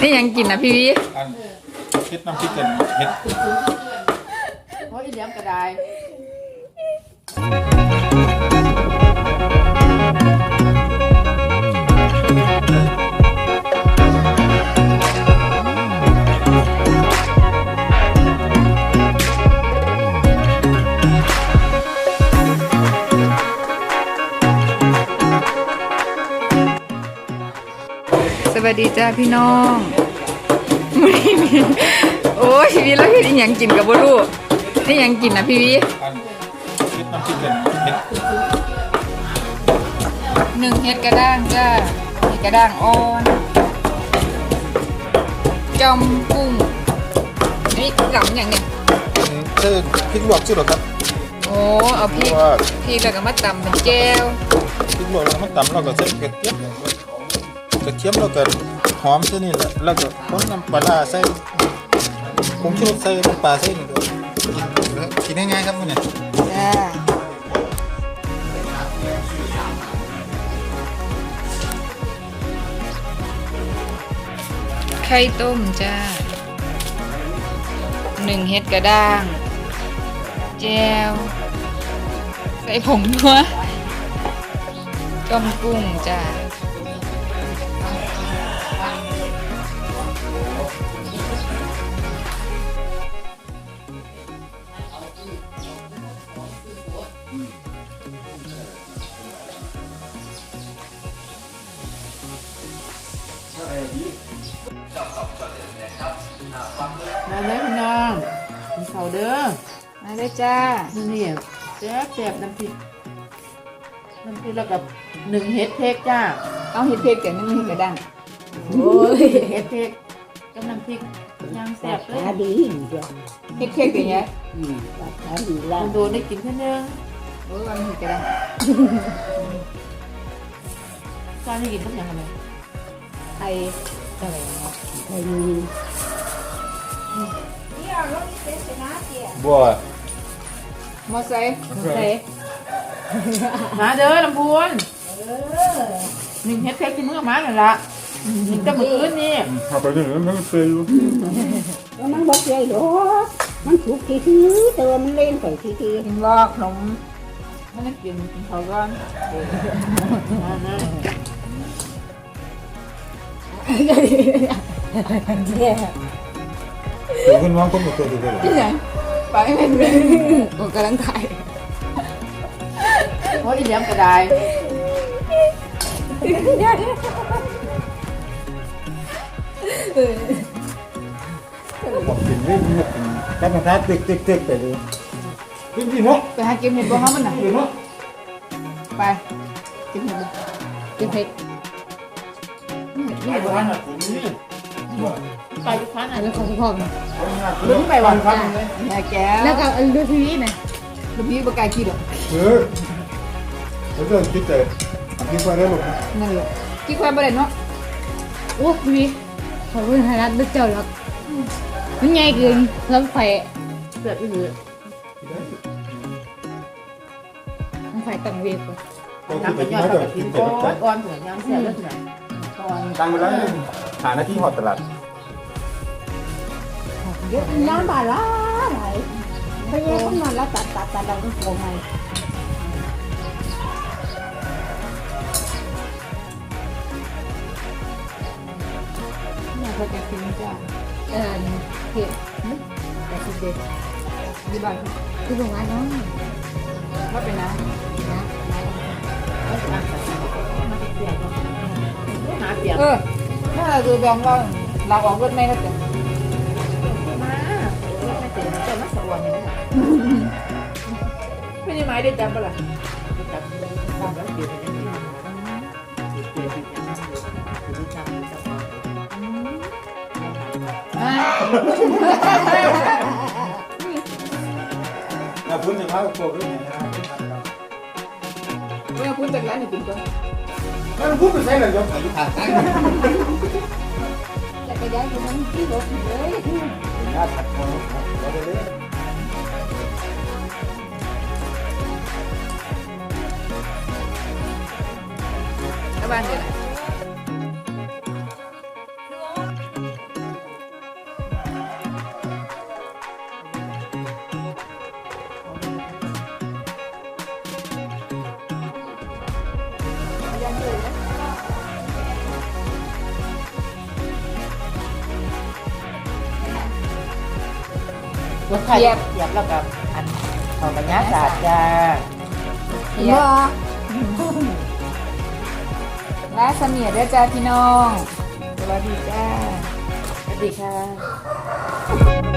นี่ยังกินนะพี่วิอันเฮ็ดน้ำพริกกันเฮ็ดโอ้ยอีเหลี่ยมก็ได้ วัสดีจ้าพี่น้องมื้อนี้มีโอ้ยพี่วิแล้วเฮ็ดอีหยังกินกับบ่รู้นี่ยังกินนะพี่วิอันเฮ็ดน้ำพริกกันเฮ็ดหนึ่งเฮ็ดกระด้างจ้าเฮ็ดกระด้างอ่อนจอมกุ้งนี่หลังอย่างเนี้ยเส้นพริกลวกชื่อหรอครับโอ้เอาพริกว่าพริกแล้วก็มาตำเป็นแก้วพริกลวกแล้วมันตำเราก็ใส่กระเทียมก ระเทียมแล้วก็หอมซะนี่แหละแล้วก็คนน้ำปลาร้าใส่ผงชูรสใส่น้ำปลาใส่นี่ก็กินง่ายๆครับมื้อนี้จ้าไข่ต้มจ้าหนึ่งเฮ็ดกระด้าง แจวใส่ผงนัวต้มกุ้งจ้า มาเลยพี่น้องกินข้าเด้อมาเลยจ้านี่นี่แซ่บแซ่บน้ำพริกน้ำพริกแล้วกับหนึ่งเฮ็ดเทกจ้า เอาเฮ็ดเผ็ดกับนึ่งเฮ็ดกระด้างโอ้ยเฮ็ดเทก กับน้ำพริกย่างแซ่บเลย ขาดีเดียวเฮ็ดเผ็ดกับเนี้ยอืมขาดีแล้วโดนได้กินแค่นึงโอ้ยวันเฮ็ดกระด้างตอนนี้กินทุกอย่างเลยไอ้อะไรนะไอ้นี่บัวมอไซค์มอไซค์มาเด้อลำพูนหนึ่งเฮ็ดเทกที่มึงเอามานั่นละ หนึ่งแต่มื้อคืนนี่เอาไปถึงนี่มันเคยอยู่แล้วมันบอกใหญ่หรอมันถูกที่คือแต่ว่ามันเล่นไปที่คือกินลอกขนมไม่ได้กินกินเขาก่อนมานะเดี๋ยวขึ้นว่างคนบ่เคยดูเลยที่ไหนไปไม่เป็นผมกำลังถ่ายโอ้ยอีเลี่ยมก็ได้ บอกกินนี่มันกินกับกระทะตึกๆๆไปเลยกินพี่เนาะไปหาเก็บเห็ดบ่เขามันน่ะพี่เนาะไปเก็บเห็ดบ่เก็บเห็ดนี่บ้านน่ะผมนี่ไปทุกครั้งอะแล้วของพ่อมาลุ้นไปวันครับแม่แก้วแล้วก็อันดูทีวีนะลูกพี่บ่กล้ากินหรอกเออแล้วก็คิดแต่คิดไปได้หรอกนั่นแหละกินความบ่ได้เนาะโอ้ทีวี ขอพูดไทยรัฐดึกเจ้าหรอกมันใหญ่เกินรถไฟเสือกอีหลีรถไฟต่างเวฟก่อนก็น้ำไปเป็นยกิอนดมาปก่กอนติกินก้แต่อนก้อนเหมือนยางเสียบแล้วสิก้อนตังเวลาหาหน้าที่หอดตลาดเดี๋ยวน้ำบาละไหลไปแย่ข้างนอนแล้วตัดตัดตัดเราต้องโกงไง แม่เขาจะกินจ้าเออเห็ดแต่สิเด็ดที่บ้านคือโรงงานน้องว่าเป็นน้นะหาเสียงำเออถ้าเราดูแบงค์ว่าเราออกรถไม่ก็จะมาไม่เสียงแต่มาสวนเลยไม่ได้ไม้ได้จับปะล่ะ อ่าพุ่นจะพาโกด้วยนะครับเมื่อพูดจากร้านนี่กินก่อนมันพุ่นไปใส่เลยยกอายุขาดจักรยานของมันที่รถเลยญาติขัดคอเราได้เลยแล้วบ้านอยู่ไรถไทยเทียบแล้วกับอันเขาปัญญาศาสตร์จ้าเพียบลาเสมียด้วยจ้าพี่น้อง สวัสดีจ้า สวัสดีค่ะ